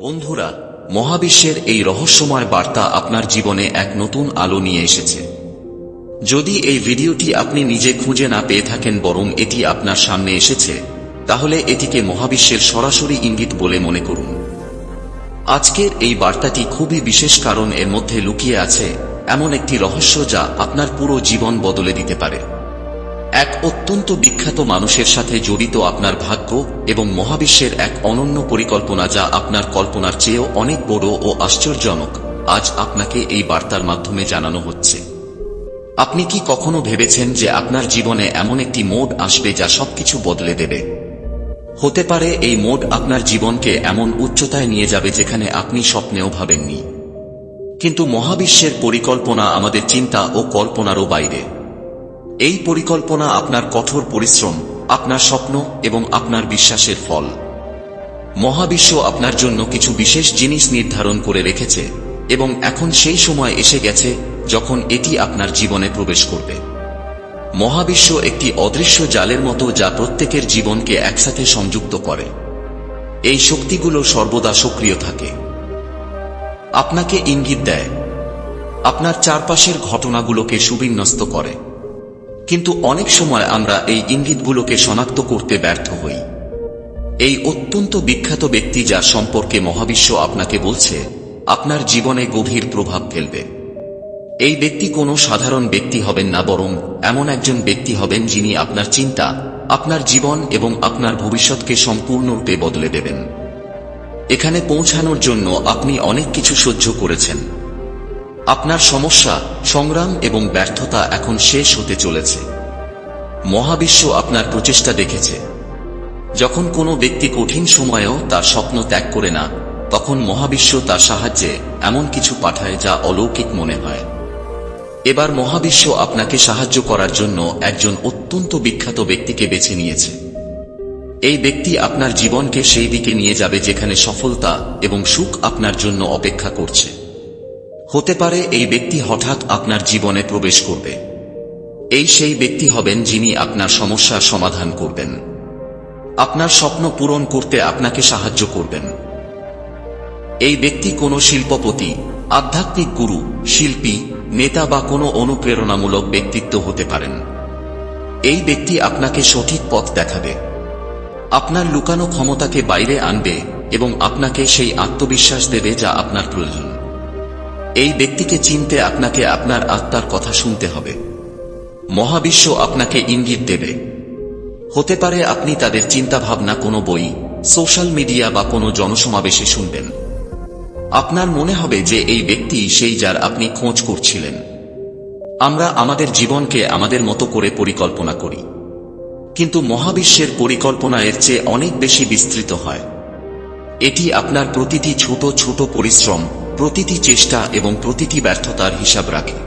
বন্ধুরা, মহাবিশ্বের এই রহস্যময় বার্তা আপনার জীবনে এক নতুন আলো নিয়ে এসেছে। যদি এই ভিডিওটি আপনি নিজে খুঁজে না পেয়ে থাকেন বরং এটি আপনার সামনে এসেছে, তাহলে এটিকে মহাবিশ্বের সরাসরি ইঙ্গিত বলে মনে করুন। আজকের এই বার্তাটি খুবই বিশেষ কারণ এর মধ্যে লুকিয়ে আছে এমন একটি রহস্য যা আপনার পুরো জীবন বদলে দিতে পারে। এক অত্যন্ত বিখ্যাত মানুষের সাথে জড়িত আপনার ভাগ্য এবং মহাবিশ্বের এক অনন্য পরিকল্পনা যা আপনার কল্পনার চেয়েও অনেক বড় ও আশ্চর্যজনক। আজ আপনাকে এই বার্তার মাধ্যমে জানানো হচ্ছে। আপনি কি কখনো ভেবেছেন যে আপনার জীবনে এমন একটি মোড আসবে যা সবকিছু বদলে দেবে? হতে পারে এই মোড আপনার জীবনকে এমন উচ্চতায় নিয়ে যাবে যেখানে আপনি স্বপ্নেও ভাবেননি। কিন্তু মহাবিশ্বের পরিকল্পনা আমাদের চিন্তা ও কল্পনারও বাইরে। এই পরিকল্পনা আপনার কঠোর পরিশ্রম, আপনার স্বপ্ন এবং আপনার বিশ্বাসের ফল। মহাবিশ্ব আপনার জন্য কিছু বিশেষ জিনিস নির্ধারণ করে রেখেছে এবং এখন সেই সময় এসে গেছে যখন এটি আপনার জীবনে প্রবেশ করবে। মহাবিশ্ব একটি অদৃশ্য জালের মতো যা প্রত্যেকের জীবনকে একসাথে সংযুক্ত করে। এই শক্তিগুলো সর্বদা সক্রিয় থাকে। আপনাকে ইঙ্গিত দেয়। আপনার চারপাশের ঘটনাগুলোকে সুবিন্যস্ত করে। কিন্তু অনেক সময় আমরা এই ইঙ্গিতগুলোকে শনাক্ত করতে ব্যর্থ হই। এই অত্যন্ত বিখ্যাত ব্যক্তি যার সম্পর্কে মহাবিশ্ব আপনাকে বলছে, আপনার জীবনে গভীর প্রভাব ফেলবে। এই ব্যক্তি কোনো সাধারণ ব্যক্তি হবেন না, বরং এমন একজন ব্যক্তি হবেন যিনি আপনার চিন্তা, আপনার জীবন এবং আপনার ভবিষ্যৎকে সম্পূর্ণরূপে বদলে দেবেন। এখানে পৌঁছানোর জন্য আপনি অনেক কিছু সহ্য করেছেন। আপনার সমস্যা, সংগ্রাম এবং ব্যর্থতা এখন শেষ হতে চলেছে। মহাবিশ্ব আপনার প্রচেষ্টা দেখেছে। যখন কোনো ব্যক্তি কঠিন সময়েও তার স্বপ্ন ত্যাগ করে না, তখন মহাবিশ্ব তার সাহায্যে এমন কিছু পাঠায় যা অলৌকিক মনে হয়। এবার মহাবিশ্ব আপনাকে সাহায্য করার জন্য একজন অত্যন্ত বিখ্যাত ব্যক্তিকে বেছে নিয়েছে। এই ব্যক্তি আপনার জীবনকে সেই দিকে নিয়ে যাবে যেখানে সফলতা এবং সুখ আপনার জন্য অপেক্ষা করছে। হতে পারে এই ব্যক্তি হঠাৎ আপনার জীবনে প্রবেশ করবে। এই সেই ব্যক্তি হবেন যিনি আপনার সমস্যার সমাধান করবেন। আপনার স্বপ্ন পূরণ করতে আপনাকে সাহায্য করবেন। এই ব্যক্তি কোনো শিল্পপতি, আধ্যাত্মিক গুরু, শিল্পী, নেতা বা কোনো অনুপ্রেরণামূলক ব্যক্তিত্ব হতে পারেন। এই ব্যক্তি আপনাকে সঠিক পথ দেখাবে। আপনার লুকানো ক্ষমতাকে বাইরে আনবে এবং আপনাকে সেই আত্মবিশ্বাস দেবে যা আপনার প্রয়োজন। এই ব্যক্তিকে চিনতে আপনাকে আপনার আত্মার কথা শুনতে হবে। মহাবিশ্ব আপনাকে ইঙ্গিত দেবে। হতে পারে আপনি তাদের চিন্তাভাবনা কোনো বই, সোশ্যাল মিডিয়া বা কোনো জনসমাবেশে শুনবেন। আপনার মনে হবে যে এই ব্যক্তি সেই যার আপনি খোঁজ করছিলেন। আমরা আমাদের জীবনকে আমাদের মতো করে পরিকল্পনা করি। কিন্তু মহাবিশ্বের পরিকল্পনা এর চেয়ে অনেক বেশি বিস্তৃত হয়। এটি আপনার প্রতিটি ছোট ছোট পরিশ্রম প্রতিটি চেষ্টা এবং প্রতিটি ব্যর্থতার হিসাব রাখে।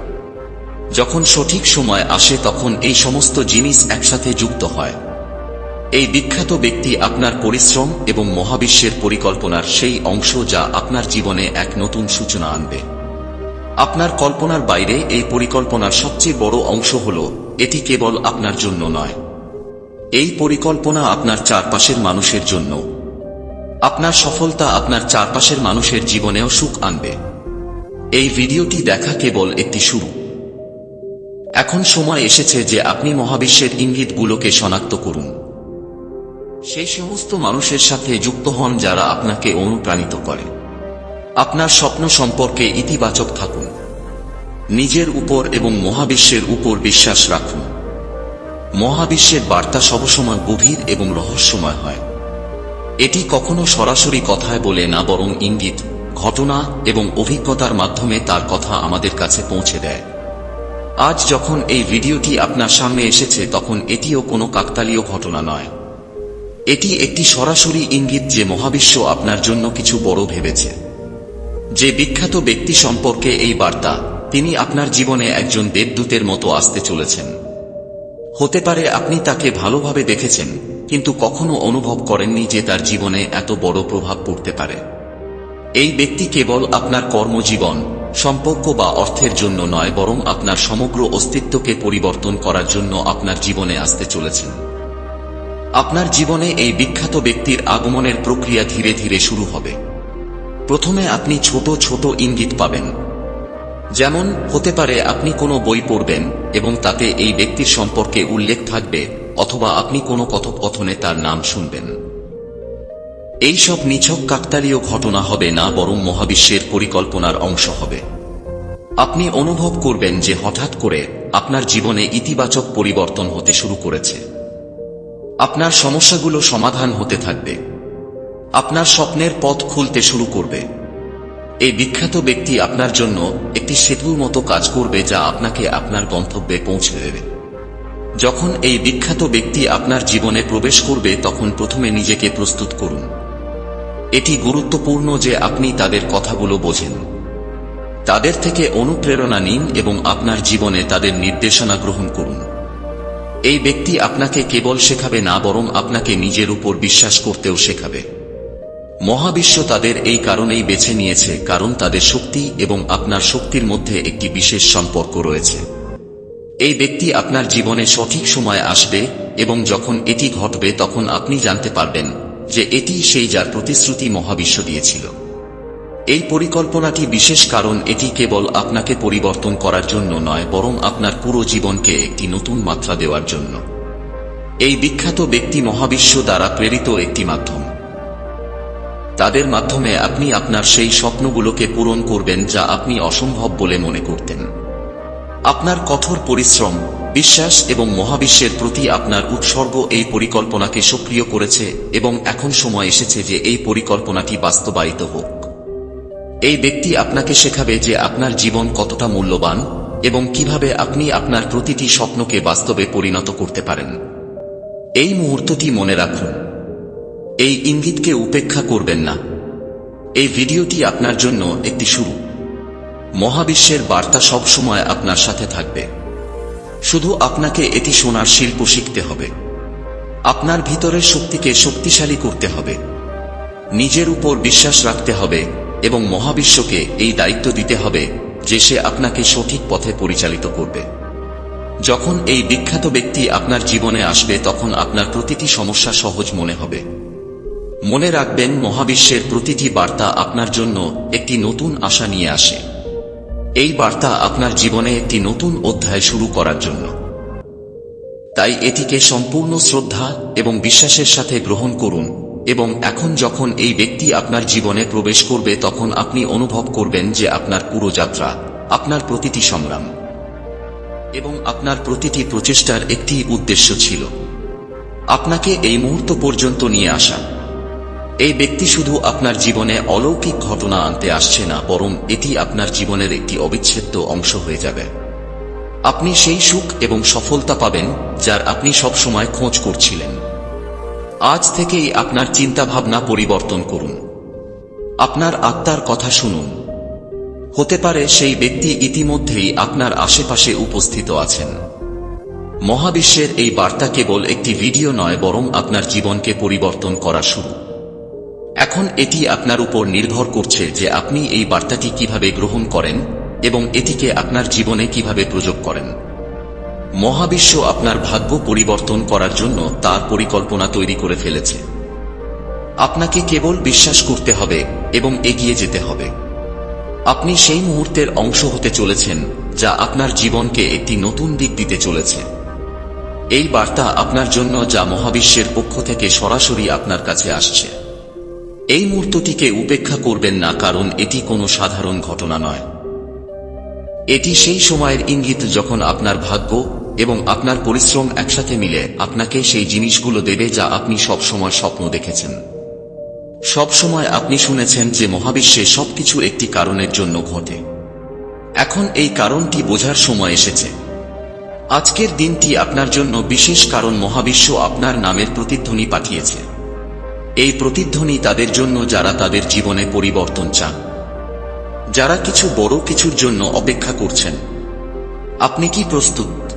যখন সঠিক সময় আসে, তখন এই সমস্ত জিনিস একসাথে যুক্ত হয়। এই বিখ্যাত ব্যক্তি আপনার পরিশ্রম এবং মহাবিশ্বের পরিকল্পনার সেই অংশ যা আপনার জীবনে এক নতুন সূচনা আনবে। আপনার কল্পনার বাইরে এই পরিকল্পনার সবচেয়ে বড় অংশ হল, এটি কেবল আপনার জন্য নয়। এই পরিকল্পনা আপনার চারপাশের মানুষের জন্য। আপনার সফলতা আপনার চারপাশের মানুষের জীবনেও সুখ আনবে। এই ভিডিওটি দেখা কেবল একটি শুরু। এখন সময় এসেছে যে আপনি মহাবিশ্বের ইঙ্গিতগুলোকে শনাক্ত করুন। সেই সমস্ত মানুষের সাথে যুক্ত হন যারা আপনাকে অনুপ্রাণিত করে। আপনার স্বপ্ন সম্পর্কে ইতিবাচক থাকুন। নিজের উপর এবং মহাবিশ্বের উপর বিশ্বাস রাখুন। মহাবিশ্বের বার্তা সবসময় গভীর এবং রহস্যময় হয়। এটি কখনো সরাসরি কথায় বলে না, বরং ইঙ্গিত, ঘটনা এবং অভিজ্ঞতার মাধ্যমে তার কথা আমাদের কাছে পৌঁছে দেয়। আজ যখন এই ভিডিওটি আপনার সামনে এসেছে, তখন এটিও কোনো কাকতালীয় ঘটনা নয়। এটি একটি সরাসরি ইঙ্গিত যে মহাবিশ্ব আপনার জন্য কিছু বড় ভেবেছে। যে বিখ্যাত ব্যক্তি সম্পর্কে এই বার্তা, তিনি আপনার জীবনে একজন দেবদূতের মতো আসতে চলেছেন। হতে পারে আপনি তাকে ভালোভাবে দেখেছেন কিন্তু কখনো অনুভব করেননি যে তার জীবনে এত বড় প্রভাব পড়তে পারে। এই ব্যক্তি কেবল আপনার কর্মজীবন, সম্পর্ক বা অর্থের জন্য নয়, বরং আপনার সমগ্র অস্তিত্বকে পরিবর্তন করার জন্য আপনার জীবনে আসতে চলেছেন। আপনার জীবনে এই বিখ্যাত ব্যক্তির আগমনের প্রক্রিয়া ধীরে ধীরে শুরু হবে। প্রথমে আপনি ছোট ছোট ইঙ্গিত পাবেন। যেমন, হতে পারে আপনি কোনো বই পড়বেন এবং তাতে এই ব্যক্তির সম্পর্কে উল্লেখ থাকবে অথবা আপনি কোনো কথোপকথনে তার নাম শুনবেন। এই সব নিছক কাকতালীয় ঘটনা হবে না, বরং মহাবিশ্বের পরিকল্পনার অংশ হবে। আপনি অনুভব করবেন যে হঠাৎ করে আপনার জীবনে ইতিবাচক পরিবর্তন হতে শুরু করেছে। আপনার সমস্যাগুলো সমাধান হতে থাকবে। আপনার স্বপ্নের পথ খুলতে শুরু করবে। এই বিখ্যাত ব্যক্তি আপনার জন্য একটি সেতুর মতো কাজ করবে যা আপনাকে আপনার গন্তব্যে পৌঁছে দেবে। যখন এই বিখ্যাত ব্যক্তি আপনার জীবনে প্রবেশ করবে, তখন প্রথমে নিজেকে প্রস্তুত করুন। এটি গুরুত্বপূর্ণ যে আপনি তাদের কথাগুলো বোঝেন। তাদের থেকে অনুপ্রেরণা নিন এবং আপনার জীবনে তাদের নির্দেশনা গ্রহণ করুন। এই ব্যক্তি আপনাকে কেবল শেখাবে না, বরং আপনাকে নিজের উপর বিশ্বাস করতেও শেখাবে। মহাবিশ্ব তাদের এই কারণেই বেছে নিয়েছে, কারণ তাদের শক্তি এবং আপনার শক্তির মধ্যে একটি বিশেষ সম্পর্ক রয়েছে। এই ব্যক্তি আপনার জীবনে সঠিক সময় আসবে এবং যখন এটি ঘটবে তখন আপনি জানতে পারবেন যে এটি সেই যার প্রতিশ্রুতি মহাবিশ্ব দিয়েছিল। এই পরিকল্পনাটি বিশেষ কারণ এটি কেবল আপনাকে পরিবর্তন করার জন্য নয়, বরং আপনার পুরো জীবনকে একটি নতুন মাত্রা দেওয়ার জন্য। এই বিখ্যাত ব্যক্তি মহাবিশ্ব দ্বারা প্রেরিত একটি মাধ্যম। তাদের মাধ্যমে আপনি আপনার সেই স্বপ্নগুলোকে পূরণ করবেন যা আপনি অসম্ভব বলে মনে করতেন। আপনার কঠোর পরিশ্রম, বিশ্বাস এবং মহাবিশ্বের প্রতি আপনার উৎসর্গ এই পরিকল্পনাকে সক্রিয় করেছে এবং এখন সময় এসেছে যে এই পরিকল্পনাটি বাস্তবায়িত হোক। এই ব্যক্তি আপনাকে শেখাবে যে আপনার জীবন কতটা মূল্যবান এবং কীভাবে আপনি আপনার প্রতিটি স্বপ্নকে বাস্তবে পরিণত করতে পারেন। এই মুহূর্তটি মনে রাখুন। এই ইঙ্গিতকে উপেক্ষা করবেন না। এই ভিডিওটি আপনার জন্য একটি শুরু। মহাবিশ্বের বার্তা সবসময় আপনার সাথে থাকবে। শুধু আপনাকে এটি শোনার শিল্প শিখতে হবে। আপনার ভিতরের শক্তিকে শক্তিশালী করতে হবে। নিজের উপর বিশ্বাস রাখতে হবে এবং মহাবিশ্বকে এই দায়িত্ব দিতে হবে যে সে আপনাকে সঠিক পথে পরিচালিত করবে। যখন এই বিখ্যাত ব্যক্তি আপনার জীবনে আসবে, তখন আপনার প্রতিটি সমস্যা সহজ মনে হবে। মনে রাখবেন, মহাবিশ্বের প্রতিটি বার্তা আপনার জন্য একটি নতুন আশা নিয়ে আসে। এই বার্তা আপনার জীবনে একটি নতুন অধ্যায় শুরু করার জন্য। তাই এটিকে সম্পূর্ণ শ্রদ্ধা এবং বিশ্বাসের সাথে গ্রহণ করুন এবং এখন যখন এই ব্যক্তি আপনার জীবনে প্রবেশ করবে, তখন আপনি অনুভব করবেন যে আপনার পুরো যাত্রা, আপনার প্রতিটি সংগ্রাম এবং আপনার প্রতিটি প্রচেষ্টার একটি উদ্দেশ্য ছিল। আপনাকে এই মুহূর্ত পর্যন্ত নিয়ে আসা। এই ব্যক্তি শুধু আপনার জীবনে অলৌকিক ঘটনা আনতে আসছে না, বরং এটি আপনার জীবনের একটি অবিচ্ছেদ্য অংশ হয়ে যাবে। আপনি সেই সুখ এবং সফলতা পাবেন যার আপনি সবসময় খোঁজ করছিলেন। আজ থেকেই আপনার চিন্তাভাবনা পরিবর্তন করুন। আপনার আত্মার কথা শুনুন। হতে পারে সেই ব্যক্তি ইতিমধ্যেই আপনার আশেপাশে উপস্থিত আছেন। মহাবিশ্বের এই বার্তা কেবল একটি ভিডিও নয়, বরং আপনার জীবনকে পরিবর্তন করা শুরু। এখন এটি আপনার উপর নির্ভর করছে যে আপনি এই বার্তাটি কীভাবে গ্রহণ করেন এবং এটিকে আপনার জীবনে কীভাবে প্রয়োগ করেন। মহাবিশ্ব আপনার ভাগ্য পরিবর্তন করার জন্য তার পরিকল্পনা তৈরি করে ফেলেছে। আপনাকে কেবল বিশ্বাস করতে হবে এবং এগিয়ে যেতে হবে। আপনি সেই মুহূর্তের অংশ হতে চলেছেন যা আপনার জীবনকে একটি নতুন দিক দিতে চলেছে। এই বার্তা আপনার জন্য যা মহাবিশ্বের পক্ষ থেকে সরাসরি আপনার কাছে আসছে। এই মুহূর্তটিকে উপেক্ষা করবেন না, কারণ এটি কোনো সাধারণ ঘটনা নয়। এটি সেই সময়ের ইঙ্গিত যখন আপনার ভাগ্য এবং আপনার পরিশ্রম একসাথে মিলে আপনাকে সেই জিনিসগুলো দেবে যা আপনি সবসময় স্বপ্ন দেখেছেন। সবসময় আপনি শুনেছেন যে মহাবিশ্বে সবকিছু একটি কারণের জন্য ঘটে। এখন এই কারণটি বোঝার সময় এসেছে। আজকের দিনটি আপনার জন্য বিশেষ কারণ মহাবিশ্ব আপনার নামের প্রতিধ্বনি পাঠিয়েছে। এই প্রতিধ্বনি তাদের জন্য যারা তাদের জীবনে পরিবর্তন চান। যারা কিছু বড় কিছুর জন্য অপেক্ষা করছেন। আপনি কি প্রস্তুত?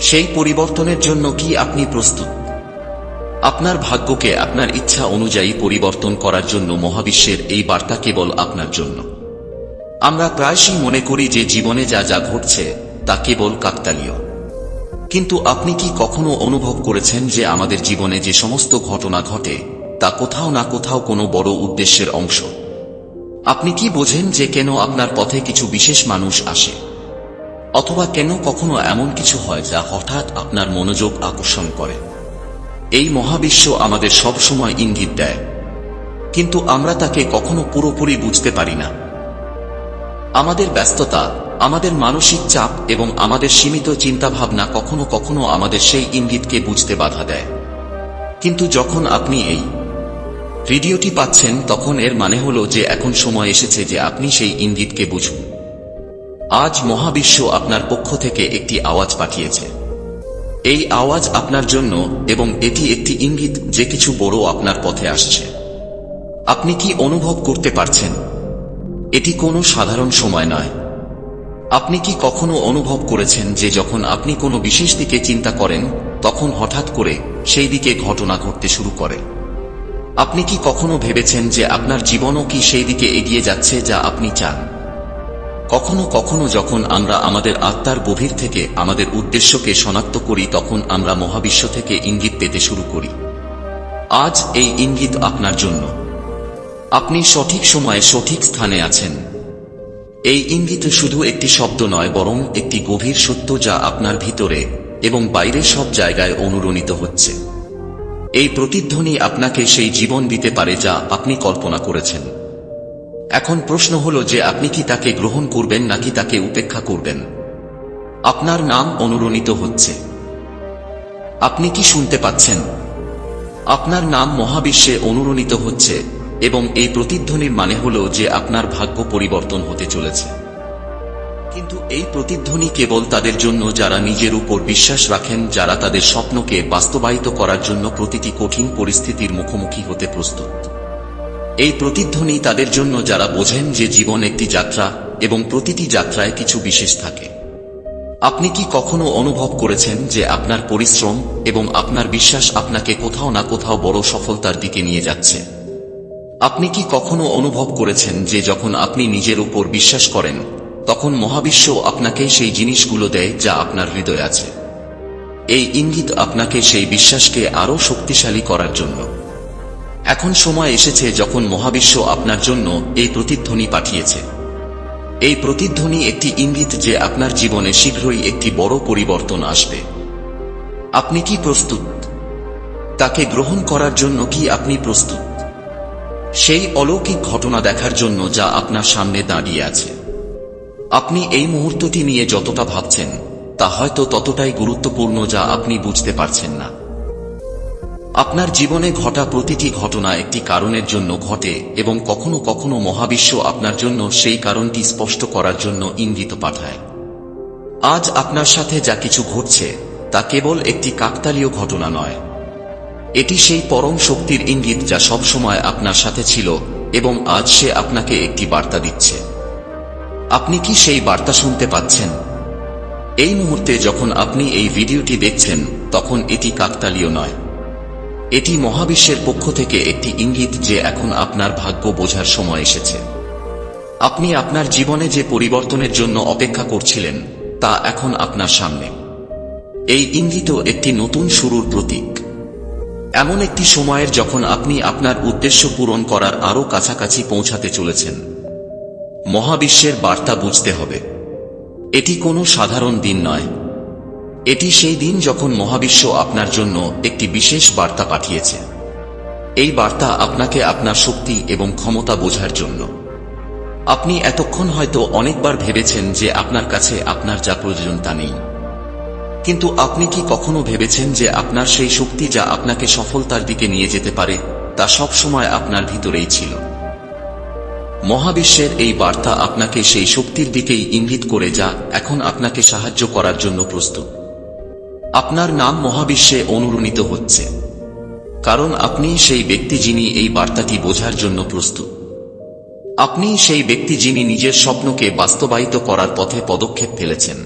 সেই পরিবর্তনের জন্য কি আপনি প্রস্তুত? আপনার ভাগ্যকে আপনার ইচ্ছা অনুযায়ী পরিবর্তন করার জন্য মহাবিশ্বের এই বার্তা কেবল আপনার জন্য। আমরা প্রায়শই মনে করি যে জীবনে যা যা ঘটছে, তা কেবল কাকতালীয়। কিন্তু আপনি কি কখনো অনুভব করেছেন যে আমাদের জীবনে যে সমস্ত ঘটনা ঘটে তা কোথাও না কোথাও কোনো বড় উদ্দেশ্যের অংশ। আপনি কি বোঝেন যে কেন আপনার পথে কিছু বিশেষ মানুষ আসে? অথবা কেন কখনো এমন কিছু হয় যা হঠাৎ আপনার মনোযোগ আকর্ষণ করে? এই মহাবিশ্ব আমাদের সব সময় ইঙ্গিত দেয়। কিন্তু আমরা তাকে কখনো পুরোপুরি বুঝতে পারি না। আমাদের ব্যস্ততা, আমাদের মানসিক চাপ এবং আমাদের সীমিত চিন্তাভাবনা কখনো কখনো আমাদের সেই ইঙ্গিতকে বুঝতে বাধা দেয়। কিন্তু যখন আপনি এই ভিডিওটি পাচ্ছেন তখন এর মানে হল যে এখন সময় এসেছে যে আপনি সেই ইঙ্গিতকে বুঝুন। আজ মহাবিশ্ব আপনার পক্ষ থেকে একটি আওয়াজ পাঠিয়েছে। এই আওয়াজ আপনার জন্য এবং এটি একটি ইঙ্গিত যে কিছু বড় আপনার পথে আসছে। আপনি কি অনুভব করতে পারছেন? এটি কোনো সাধারণ সময় নয়। আপনি কি কখনো অনুভব করেছেন যে যখন আপনি কোনো বিশেষ দিকে চিন্তা করেন, তখন হঠাৎ করে সেই দিকে ঘটনা ঘটতে শুরু করে? আপনি কি কখনো ভেবেছেন যে আপনার জীবনও কি সেই দিকে এগিয়ে যাচ্ছে যা আপনি চান? কখনো কখনো যখন আমরা আমাদের আত্মার গভীর থেকে আমাদের উদ্দেশ্যকে শনাক্ত করি, তখন আমরা মহাবিশ্ব থেকে ইঙ্গিত পেতে শুরু করি। আজ এই ইঙ্গিত আপনার জন্য। আপনি সঠিক সময়ে সঠিক স্থানে আছেন। এই ইঙ্গিত শুধু একটি শব্দ নয়, বরং একটি গভীর সত্য যা আপনার ভিতরে এবং বাইরে সব জায়গায় অনুরণিত হচ্ছে। এই প্রতিধ্বনি আপনাকে সেই জীবন দিতে পারে যা আপনি কল্পনা করেছেন। এখন প্রশ্ন হল যে আপনি কি তাকে গ্রহণ করবেন নাকি তাকে উপেক্ষা করবেন? আপনার নাম অনুরণিত হচ্ছে। আপনি কি শুনতে পাচ্ছেন? আপনার নাম মহাবিশ্বে অনুরণিত হচ্ছে এবং এই প্রতিধ্বনির মানে হল যে আপনার ভাগ্য পরিবর্তন হতে চলেছে। কিন্তু এই প্রতিধ্বনি কেবল তাদের জন্য, যারা নিজের উপর বিশ্বাস রাখেন, যারা তাদের স্বপ্নকে বাস্তবায়িত করার জন্য প্রতিটি কঠিন পরিস্থিতির মুখোমুখি হতে প্রস্তুত। এই প্রতিধ্বনি তাদের জন্য, যারা বোঝেন যে জীবন একটি যাত্রা এবং প্রতিটি যাত্রায় কিছু বিশেষ থাকে। আপনি কি কখনো অনুভব করেছেন যে আপনার পরিশ্রম এবং আপনার বিশ্বাস আপনাকে কোথাও না কোথাও বড় সফলতার দিকে নিয়ে যাচ্ছে? আপনি কি কখনো অনুভব করেছেন যে যখন আপনি নিজের উপর বিশ্বাস করেন তখন মহাবিশ্ব আপনাকে সেই জিনিসগুলো দেয় যা আপনার হৃদয় আছে। এই ইঙ্গিত আপনাকে সেই বিশ্বাসকে আরও শক্তিশালী করার জন্য। এখন সময় এসেছে যখন মহাবিশ্ব আপনার জন্য এই প্রতিধ্বনি পাঠিয়েছে। এই প্রতিধ্বনি একটি ইঙ্গিত যে আপনার জীবনে শীঘ্রই একটি বড় পরিবর্তন আসবে। আপনি কি প্রস্তুত? তাকে গ্রহণ করার জন্য কি আপনি প্রস্তুত? সেই অলৌকিক ঘটনা দেখার জন্য যা আপনার সামনে দাঁড়িয়ে আছে। আপনি এই মুহূর্তটি নিয়ে যতটা ভাবছেন, তা হয়তো ততটাই গুরুত্বপূর্ণ যা আপনি বুঝতে পারছেন না। আপনার জীবনে ঘটা প্রতিটি ঘটনা একটি কারণের জন্য ঘটে এবং কখনো কখনো মহাবিশ্ব আপনার জন্য সেই কারণটি স্পষ্ট করার জন্য ইঙ্গিত পাঠায়। আজ আপনার সাথে যা কিছু ঘটছে, তা কেবল একটি কাকতালীয় ঘটনা নয়। এটি সেই পরম শক্তির ইঙ্গিত যা সবসময় আপনার সাথে ছিল এবং আজ সে আপনাকে একটি বার্তা দিচ্ছে। আপনি কি সেই বার্তা শুনতে পাচ্ছেন? এই মুহূর্তে যখন আপনি এই ভিডিওটি দেখছেন, তখন এটি কাকতালীয় নয়। এটি মহাবিশ্বের পক্ষ থেকে একটি ইঙ্গিত যে এখন আপনার ভাগ্য বোঝার সময় এসেছে। আপনি আপনার জীবনে যে পরিবর্তনের জন্য অপেক্ষা করছিলেন, তা এখন আপনার সামনে। এই ইঙ্গিত একটি নতুন শুরুর প্রতীক। এমন একটি সময়ের যখন আপনি আপনার উদ্দেশ্য পূরণ করার আরও কাছাকাছি পৌঁছাতে চলেছেন। মহাবিশ্বের বার্তা বুঝতে হবে। এটি কোনো সাধারণ দিন নয়। এটি সেই দিন যখন মহাবিশ্ব আপনার জন্য একটি বিশেষ বার্তা পাঠিয়েছে। এই বার্তা আপনাকে আপনার শক্তি এবং ক্ষমতা বোঝার জন্য। আপনি এতক্ষণ হয়তো অনেকবার ভেবেছেন যে আপনার কাছে আপনার যা প্রয়োজন তা নেই। কিন্তু আপনি কি কখনো ভেবেছেন যে আপনার সেই শক্তি যা আপনাকে সফলতার দিকে নিয়ে যেতে পারে, তা সব সময় আপনার ভিতরেই ছিল? মহাবিশ্বের এই বার্তা আপনাকে সেই শক্তির দিকেই ইঙ্গিত করে যা এখন আপনাকে সাহায্য করার জন্য প্রস্তুত। আপনার নাম মহাবিশ্বে অনুরণিত হচ্ছে। কারণ আপনি সেই ব্যক্তি যিনি এই বার্তাটি বোঝার জন্য প্রস্তুত। আপনি সেই ব্যক্তি যিনি নিজের স্বপ্নকে বাস্তবায়িত করার পথে পদক্ষেপ ফেলেছেন।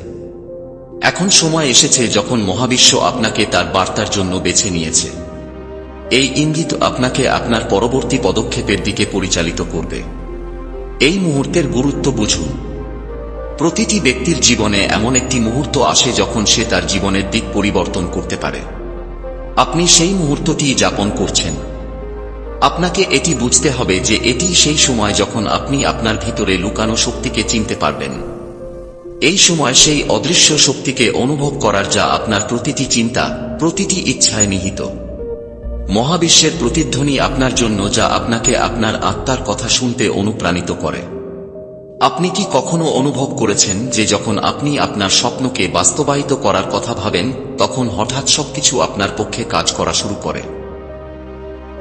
এখন সময় এসেছে যখন মহাবিশ্ব আপনাকে তার বার্তার জন্য বেছে নিয়েছে। এই ইঙ্গিত আপনাকে আপনার পরবর্তী পদক্ষেপের দিকে পরিচালিত করবে। এই মুহূর্তের গুরুত্ব বুঝুন। প্রতিটি ব্যক্তির জীবনে এমন একটি মুহূর্ত আসে যখন সে তার জীবনের দিক পরিবর্তন করতে পারে। আপনি সেই মুহূর্তটি যাপন করছেন। আপনাকে এটি বুঝতে হবে যে এটি সেই সময় যখন আপনি আপনার ভিতরে লুকানো শক্তিকে চিনতে পারবেন। এই সময় সেই অদৃশ্য শক্তিকে অনুভব করার যা আপনার প্রতিটি চিন্তা, প্রতিটি ইচ্ছায় নিহিত। মহাবিশ্বের প্রতিধ্বনি আপনার জন্য যা আপনাকে আপনার আত্মার কথা শুনতে অনুপ্রাণিত করে। আপনি কি কখনো অনুভব করেছেন যে যখন আপনি আপনার স্বপ্নকে বাস্তবায়িত করার কথা ভাবেন, তখন হঠাৎ সবকিছু আপনার পক্ষে কাজ করা শুরু করে?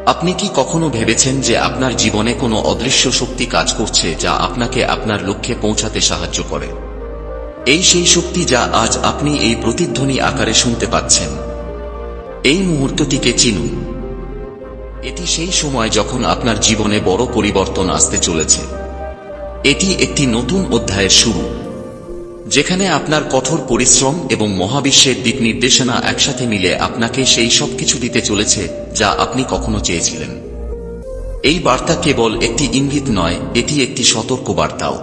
আপনি কি কখনো ভেবেছেন যে আপনার জীবনে কোনো অদৃশ্য শক্তি কাজ করছে যা আপনাকে আপনার লক্ষ্যে পৌঁছাতে সাহায্য করে? এই সেই শক্তি যা আজ আপনি এই প্রতিধ্বনি আকারে শুনতে পাচ্ছেন। এই মুহূর্তটিকে চিনুন। এটি সেই সময় যখন আপনার জীবনে বড় পরিবর্তন আসতে চলেছে। এটি একটি নতুন অধ্যায়ের শুরু, যেখানে আপনার কঠোর পরিশ্রম এবং মহাবিশ্বের দিক নির্দেশনা একসাথে মিলে আপনাকে সেই সব কিছু দিতে চলেছে, যা আপনি কখনো চেয়েছিলেন। এই বার্তা কেবল একটি ইঙ্গিত নয়, এটি একটি সতর্ক বার্তাও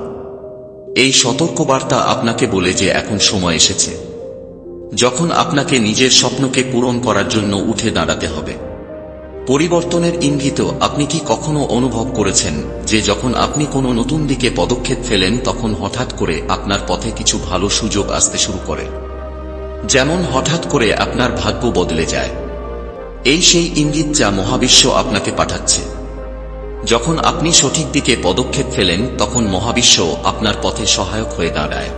এই সতর্ক বার্তা আপনাকে বলে যে এখন সময় এসেছে, যখন আপনাকে নিজের স্বপ্নকে পূরণ করার জন্য উঠে দাঁড়াতে হবে। পরিবর্তনের ইঙ্গিত আপনি কি কখনো অনুভব করেছেন যে যখন আপনি কোনো নতুন দিকে পদক্ষেপ ফেলেন, তখন হঠাৎ করে আপনার পথে কিছু ভালো সুযোগ আসতে শুরু করে? যেমন হঠাৎ করে আপনার ভাগ্য বদলে যায়। এই সেই ইঙ্গিত যা মহাবিশ্ব আপনাকে পাঠাচ্ছে। যখন আপনি সঠিক দিকে পদক্ষেপ ফেলেন, তখন মহাবিশ্ব আপনার পথে সহায়ক হয়ে দাঁড়ায়।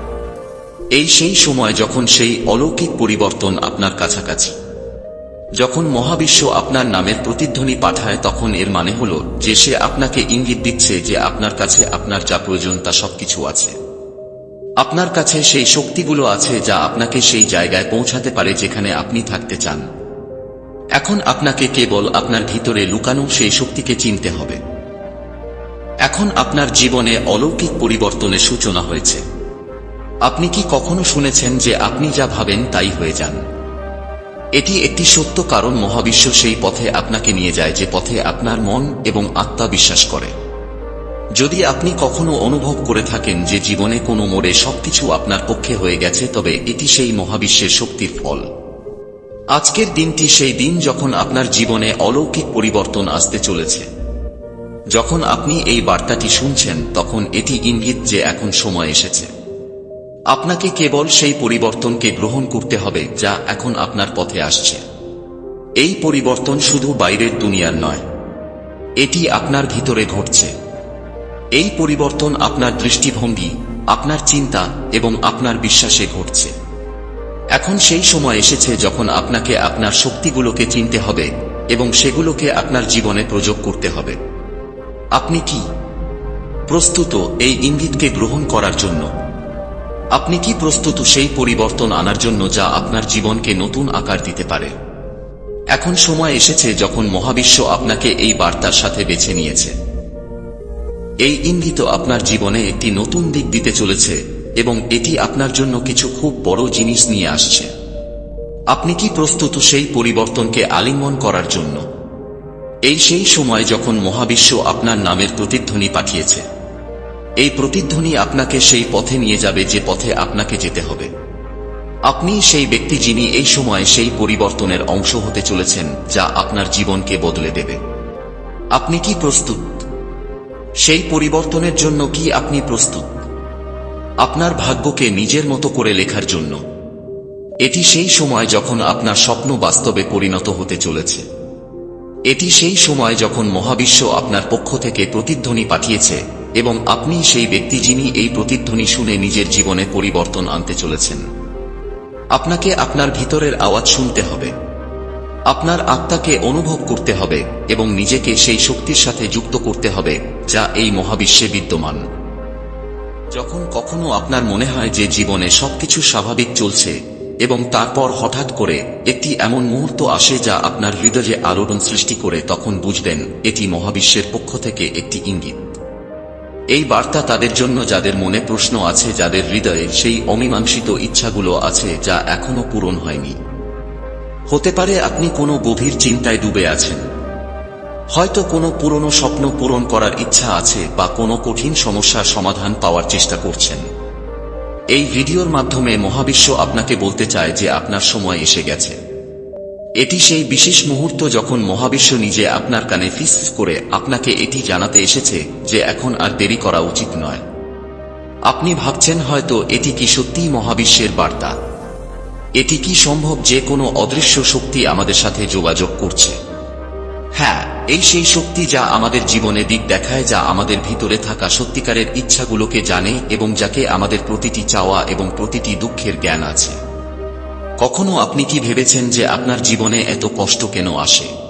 এই সেই সময় যখন সেই অলৌকিক পরিবর্তন আপনার কাছাকাছি। যখন মহাবিশ্ব আপনার নামের প্রতিধ্বনি পাঠায়, তখন এর মানে হল যে সে আপনাকে ইঙ্গিত দিচ্ছে যে আপনার কাছে আপনার যা প্রয়োজন তা সবকিছু আছে। আপনার কাছে সেই শক্তিগুলো আছে যা আপনাকে সেই জায়গায় পৌঁছাতে পারে যেখানে আপনি থাকতে চান। এখন আপনাকে কেবল আপনার ভিতরে লুকানো সেই শক্তিকে চিনতে হবে। এখন আপনার জীবনে অলৌকিক পরিবর্তনের সূচনা হয়েছে। আপনি কি কখনো শুনেছেন যে আপনি যা ভাবেন তাই হয়ে যান? এটি একটি সত্য কারণ মহাবিশ্ব সেই পথে আপনাকে নিয়ে যায় যে পথে আপনার মন এবং আত্মা বিশ্বাস করে। যদি আপনি কখনো অনুভব করে থাকেন যে জীবনে কোনো মোড়ে সবকিছু আপনার পক্ষে হয়ে গেছে, তবে এটি সেই মহাবিশ্বের শক্তির ফল। আজকের দিনটি সেই দিন যখন আপনার জীবনে অলৌকিক পরিবর্তন আসতে চলেছে। যখন আপনি এই বার্তাটি শুনছেন, তখন এটি ইঙ্গিত যে এখন সময় এসেছে। আপনাকে কেবল সেই পরিবর্তনকে গ্রহণ করতে হবে যা এখন আপনার পথে আসছে। এই পরিবর্তন শুধু বাইরের দুনিয়ার নয়, এটি আপনার ভিতরে ঘটছে। এই পরিবর্তন আপনার দৃষ্টিভঙ্গি, আপনার চিন্তা এবং আপনার বিশ্বাসে ঘটছে। এখন সেই সময় এসেছে যখন আপনাকে আপনার শক্তিগুলোকে চিনতে হবে এবং সেগুলোকে আপনার জীবনে প্রয়োগ করতে হবে। আপনি কি? প্রস্তুত এই ইঙ্গিতকে গ্রহণ করার জন্য। আপনি কি প্রস্তুত সেই পরিবর্তন আনার জন্য যা আপনার জীবনকে নতুন আকার দিতে পারে? এখন সময় এসেছে যখন মহাবিশ্ব আপনাকে এই বার্তার সাথে বেছে নিয়েছে। এই ইঙ্গিত আপনার জীবনে একটি নতুন দিক দিতে চলেছে এবং এটি আপনার জন্য কিছু খুব বড় জিনিস নিয়ে আসছে। আপনি কি প্রস্তুত সেই পরিবর্তনকে আলিঙ্গন করার জন্য? এই সেই সময় যখন মহাবিশ্ব আপনার নামের প্রতিধ্বনি পাঠিয়েছে। এই প্রতিধ্বনি আপনাকে সেই পথে নিয়ে যাবে যে পথে আপনাকে যেতে হবে। আপনি সেই ব্যক্তি যিনি এই সময় সেই পরিবর্তনের অংশ হতে চলেছেন, যা আপনার জীবনকে বদলে দেবে। আপনি কি প্রস্তুত? সেই পরিবর্তনের জন্য কি আপনি প্রস্তুত? আপনার ভাগ্যকে নিজের মতো করে লেখার জন্য। এটি সেই সময় যখন আপনার স্বপ্ন বাস্তবে পরিণত হতে চলেছে। এটি সেই সময় যখন মহাবিশ্ব আপনার পক্ষ থেকে প্রতিধ্বনি পাঠিয়েছে এবং আপনি সেই ব্যক্তি যিনি এই প্রতিধ্বনি শুনে নিজের জীবনে পরিবর্তন আনতে চলেছেন। আপনাকে আপনার ভিতরের আওয়াজ শুনতে হবে। আপনার আত্মাকে অনুভব করতে হবে এবং নিজেকে সেই শক্তির সাথে যুক্ত করতে হবে, যা এই মহাবিশ্বে বিদ্যমান। যখন কখনো আপনার মনে হয় যে জীবনে সবকিছু স্বাভাবিক চলছে এবং তারপর হঠাৎ করে একটি এমন মুহূর্ত আসে যা আপনার হৃদয়ে আলোড়ন সৃষ্টি করে, তখন বুঝবেন এটি মহাবিশ্বের পক্ষ থেকে একটি ইঙ্গিত। এই বার্তা তাদের জন্য যাদের মনে প্রশ্ন আছে, যাদের হৃদয়ে সেই অমীমাংসিত ইচ্ছাগুলো আছে, যা এখনও পূরণ হয়নি। হতে পারে আপনি কোনো গভীর চিন্তায় ডুবে আছেন। হয়তো কোনো পুরনো স্বপ্ন পূরণ করার ইচ্ছা আছে বা কোনো কঠিন সমস্যার সমাধান পাওয়ার চেষ্টা করছেন। এই ভিডিওর মাধ্যমে মহাবিশ্ব আপনাকে বলতে চায় যে আপনার সময় এসে গেছে। এটি সেই বিশেষ মুহূর্ত যখন মহাবিশ্ব নিজে আপনার কানে ফিস করে আপনাকে এটি জানাতে এসেছে যে এখন আর দেরি করা উচিত নয়। আপনি ভাবছেন হয়তো এটি কি সত্যিই মহাবিশ্বের বার্তা। এটি কি সম্ভব যে কোনো অদৃশ্য শক্তি আমাদের সাথে যোগাযোগ করছে? হ্যাঁ এই সেই শক্তি যা আমাদের জীবনে দিক দেখায়, যা আমাদের ভিতরে থাকা সত্যিকারের ইচ্ছাগুলোকে জানে এবং যাকে আমাদের প্রতিটি চাওয়া এবং প্রতিটি দুঃখের জ্ঞান আছে। কখনো আপনি কি ভেবেছেন যে আপনার জীবনে এত কষ্ট কেন আসে?